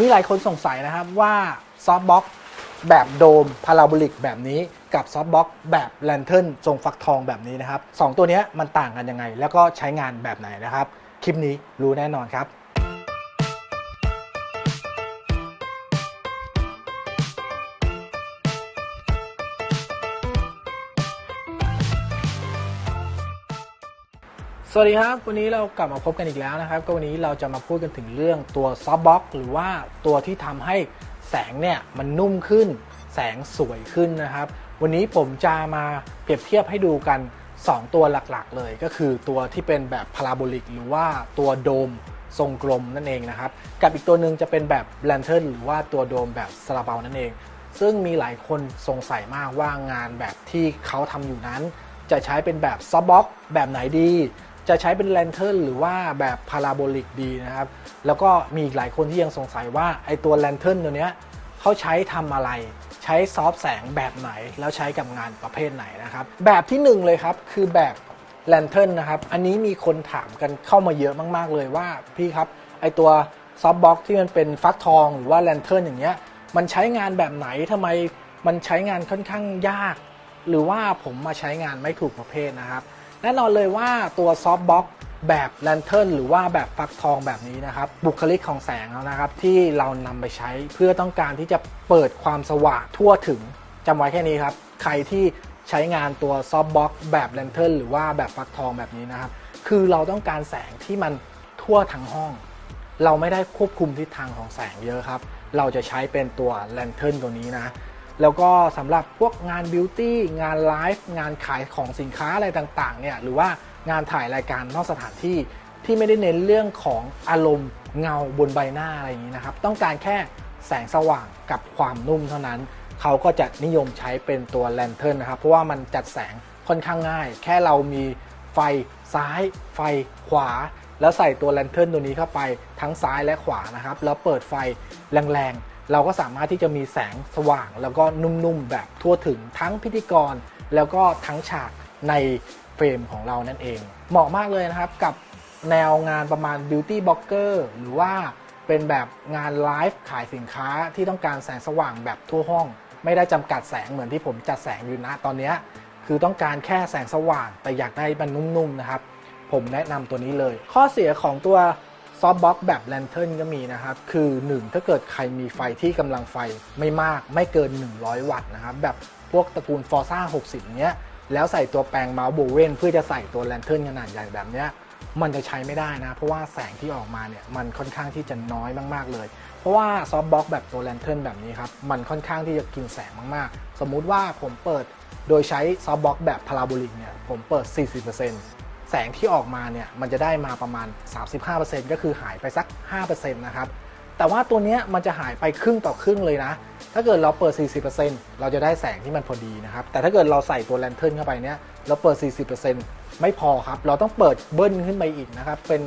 มีหลายคนสงสัยนะครับว่าซอฟต์บ็อกแบบโดมพาราโบลิกแบบนี้กับซอฟต์บ็อกแบบแลนเทิร์นทรงฟักทองแบบนี้นะครับสองตัวนี้มันต่างกันยังไง แล้วก็ใช้งานแบบไหนนะครับ คลิปนี้รู้แน่นอนครับ สวัสดีครับ วันนี้เรากลับมาพบกันอีกแล้วนะครับ ก็วันนี้เราจะมาพูดกันถึงเรื่องตัวซอฟบ็อกหรือว่าตัวที่ทำให้แสงเนี่ยมันนุ่มขึ้น แสงสวยขึ้นนะครับ วันนี้ผมจะมาเปรียบเทียบให้ดูกัน 2 ตัวหลักๆ เลย ก็คือตัวที่เป็นแบบพาราโบลิกหรือว่าตัวโดมทรงกลมนั่นเองนะครับ กับอีกตัวหนึ่งจะเป็นแบบแลนเทิร์นหรือว่าตัวโดมแบบสลาเบานั่นเอง ซึ่งมีหลายคนสงสัยมากว่างานแบบที่เขาทำอยู่นั้น จะใช้เป็นแบบซอฟบ็อกแบบไหนดี จะใช้เป็นแลนเทิร์นหรือว่าแบบพาราโบลิกดีนะครับ แล้วก็มีอีกหลายคนที่ยังสงสัยว่าไอตัวแลนเทิร์นตัวเนี้ยเขาใช้ทำอะไร ใช้ซอฟแสงแบบไหน แล้วใช้กับงานประเภทไหนนะครับ แบบที่หนึ่งเลยครับ คือแบบแลนเทิร์นนะครับ อันนี้มีคนถามกันเข้ามาเยอะมาก ๆ เลยว่าพี่ครับ ไอตัวซอฟบ็อกที่มันเป็นฟักทองหรือว่าแลนเทิร์นอย่างเงี้ยมันใช้งานแบบไหนทำไมมันใช้งานค่อนข้างยาก หรือว่าผมมาใช้งานไม่ถูกประเภทนะครับ แน่นอนเลยว่าตัวซอฟต์บ็อกแบบแลนเทิร์นหรือว่าแบบฟักทองแบบนี้นะครับ บุคลิกของแสงแล้วนะครับ ที่เรานำไปใช้เพื่อต้องการที่จะเปิดความสว่างทั่วถึงจำไว้แค่นี้ครับ ใครที่ใช้งานตัวซอฟต์บ็อกแบบแลนเทิร์นหรือว่าแบบฟักทองแบบนี้นะครับ คือเราต้องการแสงที่มันทั่วทั้งห้อง เราไม่ได้ควบคุมทิศทางของแสงเยอะครับ เราจะใช้เป็นตัวแลนเทิร์นตัวนี้นะ แล้วก็สำหรับพวกงานบิวตี้งานไลฟ์งานขายของสินค้าอะไรต่างๆเนี่ยหรือว่างานถ่ายรายการนอกสถานที่ที่ไม่ได้เน้นเรื่องของอารมณ์เงาบนใบหน้าอะไรอย่างนี้นะครับ ต้องการแค่แสงสว่างกับความนุ่มเท่านั้น เขาก็จะนิยมใช้เป็นตัวแลนเทิร์นนะครับ เพราะว่ามันจัดแสงค่อนข้างง่าย แค่เรามีไฟซ้าย ไฟขวา แล้วใส่ตัวแลนเทิร์นตัวนี้เข้าไปทั้งซ้ายและขวานะครับ แล้วเปิดไฟแรงๆ เราก็สามารถที่จะมีแสงสว่าง แล้วก็นุ่มๆแบบทั่วถึงทั้งพิธีกร แล้วก็ทั้งฉากในเฟรมของเรานั่นเอง เหมาะมากเลยนะครับกับแนวงานประมาณ Beauty b l o g g e r หรือว่าเป็นแบบงานไลฟ์ขายสินค้าที่ต้องการแสงสว่างแบบทั่วห้อง ไม่ได้จำกัดแสงเหมือนที่ผมจัดแสงอยู่นะตอนนี้คือต้องการแค่แสงสว่าง แต่อยากได้มันนุ่มๆนะครับ ผมแนะนำตัวนี้เลย ข้อเสียของตัว ซอฟต์บ็อกแบบแลนเทิร์นก็มีนะครับ คือ 1 ถ้าเกิดใครมีไฟที่กำลังไฟไม่มากไม่เกิน 100 วัตต์นะครับ แบบพวกตระกูล Forza 60 เนี้ย แล้วใส่ตัวแปลงเมาส์โบเวนเพื่อจะใส่ตัวแลนเทิร์นขนาดใหญ่แบบเนี้ยมันจะใช้ไม่ได้นะ เพราะว่าแสงที่ออกมาเนี่ยมันค่อนข้างที่จะน้อยมากๆเลย เพราะว่าซอฟต์บ็อกแบบตัวแลนเทิร์นแบบนี้ครับ มันค่อนข้างที่จะกินแสงมากๆ สมมุติว่าผมเปิดโดยใช้ซอฟต์บ็อกแบบพาราโบลิกเนี่ยผมเปิด 40% แสงที่ออกมาเนี่ยมันจะได้มาประมาณ 35%ก็คือหายไปสัก 5%นะครับ แต่ว่าตัวเนี้ยมันจะหายไปครึ่งต่อครึ่งเลยนะ ถ้าเกิดเราเปิด 40%เราจะได้แสงที่มันพอดีนะครับ แต่ถ้าเกิดเราใส่ตัวแลนเทิร์นเข้าไปเนี่ยเราเปิด 40%ไม่พอครับ เราต้องเปิดเบิ้ลขึ้นไปอีกนะครับ เป็น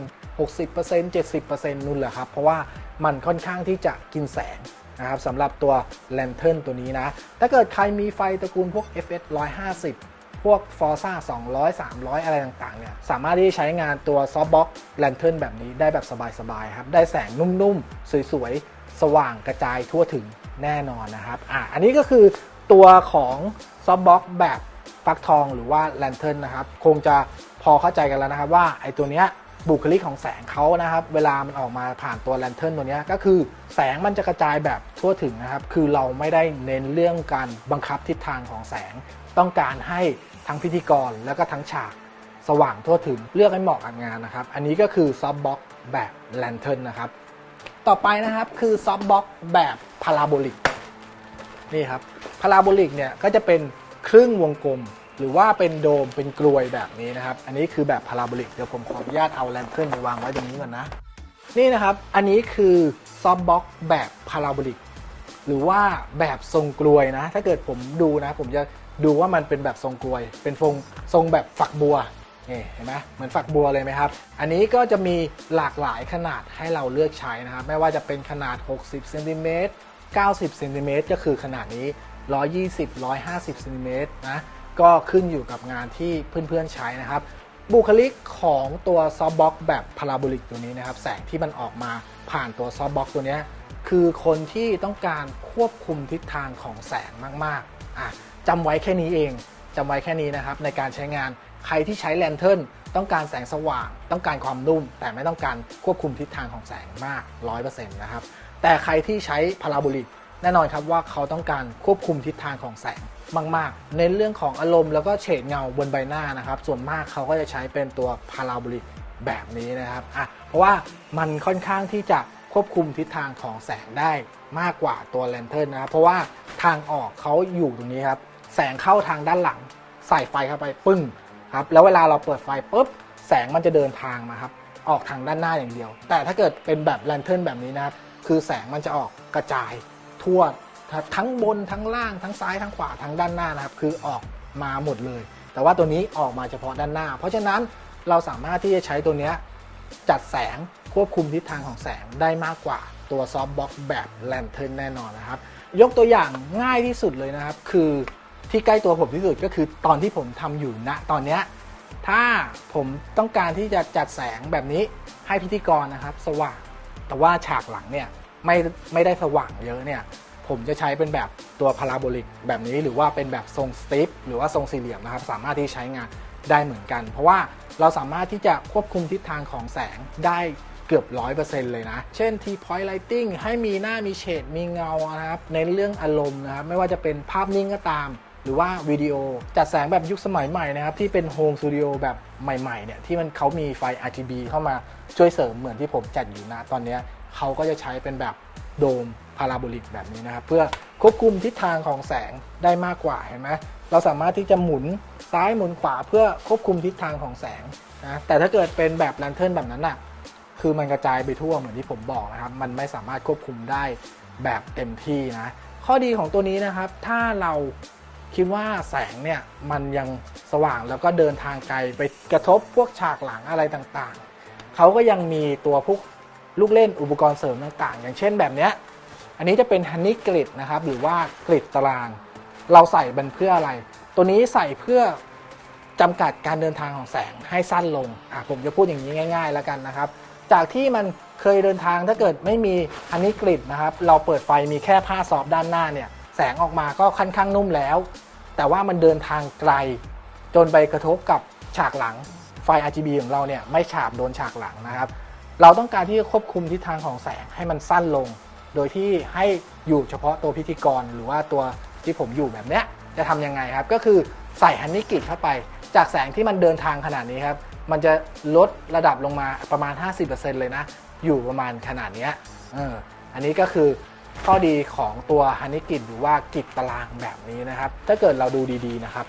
60% 70%นู่นแหละครับ เพราะว่ามันค่อนข้างที่จะกินแสงนะครับสำหรับตัวแลนเทิร์นตัวนี้นะ ถ้าเกิดใครมีไฟตระกูลพวก FS 150 พวก Forza 200 300 อะไรต่างๆเนี่ยสามารถที่จะใช้งานตัวซอฟต์บ็อกแลนเทิร์แบบนี้ได้แบบสบายๆครับ ได้แสงนุ่มๆ สวยๆ สว่างกระจายทั่วถึงแน่นอนนะครับอะอันนี้ก็คือตัวของซอฟต์บ็อกแบบฟักทองหรือว่าแลนเทิร์นะครับ คงจะพอเข้าใจกันแล้วนะครับว่าไอ้ตัวเนี้ยบุคลิกของแสงเขานะครับ เวลามันออกมาผ่านตัวแลนเทิร์นตัวเนี้ยก็คือแสงมันจะกระจายแบบทั่วถึงนะครับ คือเราไม่ได้เน้นเรื่องการบังคับทิศทางของแสง ต้องการให้ทั้งพิธีกรแล้วก็ทั้งฉากสว่างทั่วถึงเลือกให้เหมาะกับงานนะครับ อันนี้ก็คือซอฟต์บ็อกแบบแลนเทิร์นนะครับ ต่อไปนะครับคือซอฟต์บ็อกแบบพาราโบลิกนี่ครับพาราโบลิกเนี่ยก็จะเป็นครึ่งวงกลม หรือว่าเป็นโดมเป็นกลวยแบบนี้นะครับ อันนี้คือแบบพาราโบลิกเดี๋ยวผมขออนุญาตเอาแลนเทิร์นไปวางไว้ตรงนี้ก่อนนะนี่นะครับ อันนี้คือซอฟต์บ็อกแบบพาราโบลิกหรือว่าแบบทรงกลวยนะ ถ้าเกิดผมดูนะ ผมจะ ดูว่ามันเป็นแบบทรงกลวย เป็นทรงทรงแบบฝักบัวนี่เห็นไหมเหมือนฝักบัวเลยไหมครับ อันนี้ก็จะมีหลากหลายขนาดให้เราเลือกใช้นะครับ ไม่ว่าจะเป็นขนาด 60เซนติเมตร90เซนติเมตรก็คือขนาดนี้ 120 150เซนติเมตรนะ ก็ขึ้นอยู่กับงานที่เพื่อนๆใช้นะครับ บุคลิกของตัวซอฟต์บ็อกแบบพาราโบลิกตัวนี้นะครับ แสงที่มันออกมาผ่านตัวซอฟต์บ็อกตัวนี้คืคือคนที่ต้องการควบคุมทิศทางของแสงมากๆอะ จำไว้แค่นี้เองจำไว้แค่นี้นะครับในการใช้งานใครที่ใช้แลนเทิร์นต้องการแสงสว่าง ต้องการความนุ่ม แต่ไม่ต้องการควบคุมทิศทางของแสงมาก 100%นะครับ แต่ใครที่ใช้พาราโบลิกแน่นอนครับว่าเขาต้องการควบคุมทิศทางของแสงมากๆในเรื่องของอารมณ์แล้วก็เฉดเงาบนใบหน้านะครับ ส่วนมากเขาก็จะใช้เป็นตัวพาราโบลิกแบบนี้นะครับอะเพราะว่ามันค่อนข้างที่จะควบคุมทิศทางของแสงได้มากกว่าตัวแลนเทิร์นนะครับเพราะว่าทางออกเขาอยู่ตรงนี้ครับ แสงเข้าทางด้านหลัง ใส่ไฟเข้าไปปึ้งครับแล้วเวลาเราเปิดไฟปุ๊บแสงมันจะเดินทางมาครับออกทางด้านหน้าอย่างเดียว แต่ถ้าเกิดเป็นแบบแลนเทิร์นแบบนี้นะครับคือแสงมันจะออกกระจายทั่วทั้งบนทั้งล่างทั้งซ้ายทั้งขวาทั้งด้านหน้านะครับคือออกมาหมดเลย แต่ว่าตัวนี้ออกมาเฉพาะด้านหน้า เพราะฉะนั้นเราสามารถที่จะใช้ตัวเนี้ยจัดแสงควบคุมทิศทางของแสงได้มากกว่าตัวซอฟต์บ็อกแบบแลนเทิร์นแน่นอนนะครับ ยกตัวอย่างง่ายที่สุดเลยนะครับ คือ ที่ใกล้ตัวผมที่สุดก็คือตอนที่ผมทำอยู่ณตอนเนี้ยถ้าผมต้องการที่จะจัดแสงแบบนี้ให้พิธีกรนะครับ สว่าง แต่ว่าฉากหลังเนี่ยไม่ไม่ได้สว่างเยอะเนี่ยผมจะใช้เป็นแบบตัวพาราโบลิกแบบนี้หรือว่าเป็นแบบทรงสติปหรือว่าทรงสี่เหลี่ยมนะครับ สามารถที่ใช้งานได้เหมือนกัน เพราะว่าเราสามารถที่จะควบคุมทิศทางของแสงได้เกือบ 100%เลยนะ เช่น T point lighting ให้มีหน้ามีเฉดมีเงานะครับ ในเรื่องอารมณ์นะครับ ไม่ว่าจะเป็นภาพนิ่งก็ตาม หรือว่าวิดีโอจัดแสงแบบยุคสมัยใหม่นะครับที่เป็นโฮมสตูดิโอแบบใหม่ๆเนี่ยที่มันเขามีไฟ RGB เข้ามาช่วยเสริมเหมือนที่ผมจัดอยู่นะตอนนี้เขาก็จะใช้เป็นแบบโดมพาราโบลิกแบบนี้นะครับเพื่อควบคุมทิศทางของแสงได้มากกว่าเห็นไหมเราสามารถที่จะหมุนซ้ายหมุนขวาเพื่อควบคุมทิศทางของแสงนะแต่ถ้าเกิดเป็นแบบแลนเทิร์นแบบนั้นน่ะคือมันกระจายไปทั่วเหมือนที่ผมบอกนะครับ มันไม่สามารถควบคุมได้แบบเต็มที่นะข้อดีของตัวนี้นะครับ ถ้าเรา คิดว่าแสงเนี่ยมันยังสว่างแล้วก็เดินทางไกลไปกระทบพวกฉากหลังอะไรต่างๆ เขาก็ยังมีตัวพวกลูกเล่นอุปกรณ์เสริมต่างๆ อย่างเช่นแบบเนี้ย อันนี้จะเป็นฮันนี่กริดนะครับ หรือว่ากริดตาราง เราใส่มันเพื่ออะไร ตัวนี้ใส่เพื่อจำกัดการเดินทางของแสงให้สั้นลงอะผมจะพูดอย่างนี้ง่าย ๆ แล้วกันนะครับ จากที่มันเคยเดินทางถ้าเกิดไม่มีฮันนี่กริดนะครับ เราเปิดไฟมีแค่ผ้าซอฟด้านหน้าเนี่ย แสงออกมาก็ค่อนข้างนุ่มแล้ว แต่ว่ามันเดินทางไกล จนไปกระทบกับฉากหลังไฟ RGB ของเราเนี่ยไม่ฉาบโดนฉากหลังนะครับ เราต้องการที่จะควบคุมทิศทางของแสงให้มันสั้นลง โดยที่ให้อยู่เฉพาะตัวพิธีกรหรือว่าตัวที่ผมอยู่แบบเนี้ยจะทำยังไงครับ ก็คือใส่ฮันนี่กิจเข้าไป จากแสงที่มันเดินทางขนาดนี้ครับ มันจะลดระดับลงมาประมาณ 50%เลยนะ อยู่ประมาณขนาดเนี้ยเอออันนี้ก็คือ ข้อดีของตัวฮันนี่กิจหรือว่ากิจตารางแบบนี้นะครับ ถ้าเกิดเราดูดีๆนะครับ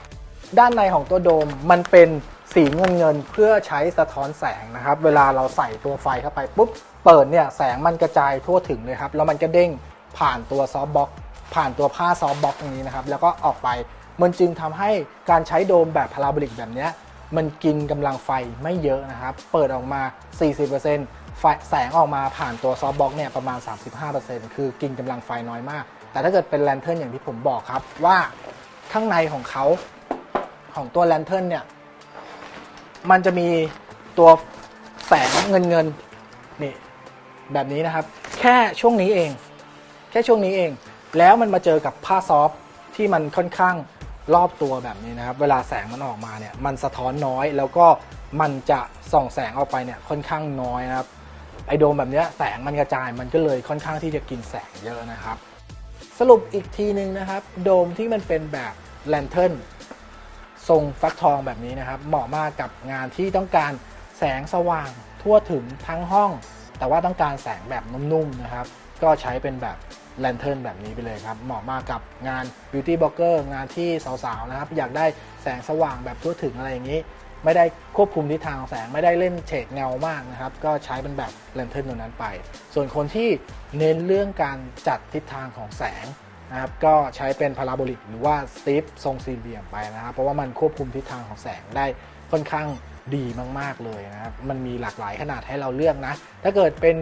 ด้านในของตัวโดมมันเป็นสีเงินเงินๆเพื่อใช้สะท้อนแสงนะครับ เวลาเราใส่ตัวไฟเข้าไปปุ๊บเปิดเนี่ยแสงมันกระจายทั่วถึงเลยครับแล้วมันก็เด้งผ่านตัวซอฟบ็อกซ์ผ่านตัวผ้าซอฟบ็อกซ์ตรงนี้นะครับ แล้วก็ออกไปมันจึงทำให้การใช้โดมแบบพาราโบลิกแบบนี้มันกินกำลังไฟไม่เยอะนะครับ เปิดออกมา 40% แสงออกมาผ่านตัวซอฟต์บ็อกเนี่ยประมาณ 35%คือกินกำลังไฟน้อยมาก แต่ถ้าเกิดเป็นแลนเทิร์นอย่างที่ผมบอกครับ ว่าข้างในของเขาของตัวแลนเทิร์นเนี่ย มันจะมีตัวแสงเงินเงินๆนี่แบบนี้นะครับ แค่ช่วงนี้เอง แค่ช่วงนี้เอง แล้วมันมาเจอกับผ้าซอฟต์ที่มันค่อนข้างรอบตัวแบบนี้นะครับ เวลาแสงมันออกมาเนี่ย มันสะท้อนน้อย แล้วก็มันจะส่องแสงออกไปเนี่ยค่อนข้างน้อยนะครับ ไอโดมแบบเนี้ยแสงมันกระจายมันก็เลยค่อนข้างที่จะกินแสงเยอะนะครับ สรุปอีกทีหนึ่งนะครับ โดมที่มันเป็นแบบแลนเทิร์นทรงฟักทองแบบนี้นะครับ เหมาะมากกับงานที่ต้องการแสงสว่างทั่วถึงทั้งห้อง แต่ว่าต้องการแสงแบบนุ่มๆนะครับ ก็ใช้เป็นแบบแลนเทิร์นแบบนี้ไปเลยครับ เหมาะมากกับงาน Beauty b l o g g e r งานที่สาวๆนะครับ อยากได้แสงสว่างแบบทั่วถึงอะไรอย่างนี้ ไม่ได้ควบคุมทิศทางของแสง ไม่ได้เล่นเฉดเงามากนะครับ ก็ใช้เป็นแบบแลนเทิร์นตัวนั้นไป ส่วนคนที่เน้นเรื่องการจัดทิศทางของแสงนะครับก็ใช้เป็นพาราโบลิกหรือว่าสตีฟทรงสี่เหลี่ยมไปนะครับ เพราะว่ามันควบคุมทิศทางของแสงได้ค่อนข้างดีมาก ๆ เลยนะครับ มันมีหลากหลายขนาดให้เราเลือกนะ ถ้าเกิดเป็น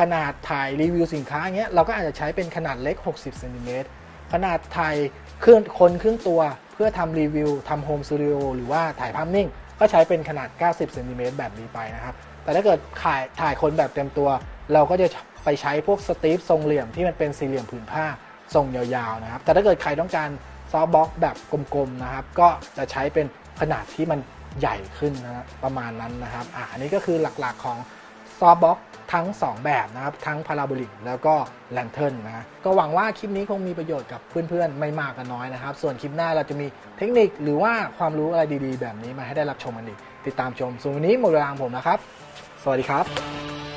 ขนาดถ่ายรีวิวสินค้าอย่างเงี้ยเราก็อาจจะใช้เป็นขนาดเล็ก 60เซนติเมตรขนาดถ่ายเครื่องคนครึ่งตัว เพื่อทำรีวิวทำโฮมสตูดิโอหรือว่าถ่ายภาพนิ่ง ก็ใช้เป็นขนาด 90เซนติเมตรแบบนี้ไปนะครับ แต่ถ้าเกิดถ่ายถ่ายคนแบบเต็มตัว เราก็จะไปใช้พวกสตีฟทรงเหลี่ยมที่มันเป็นสี่เหลี่ยมผืนผ้าทรงยาวๆนะครับ แต่ถ้าเกิดใครต้องการซอฟบ็อกแบบกลมๆนะครับ ก็จะใช้เป็นขนาดที่มันใหญ่ขึ้นนะครับประมาณนั้นนะครับอะอันนี้ก็คือหลักๆของ ซอฟต์บ็อกทั้ง 2 แบบนะครับ ทั้งพาราโบลิกแล้วก็แลนเทิร์นนะก็หวังว่าคลิปนี้คงมีประโยชน์กับเพื่อนๆ ไม่มากก็น้อยนะครับ ส่วนคลิปหน้าเราจะมีเทคนิคหรือว่าความรู้อะไรดีๆ แบบนี้มาให้ได้รับชมกันอีก ติดตามชมส่วนวันนี้หมดเวลาของผมนะครับ สวัสดีครับ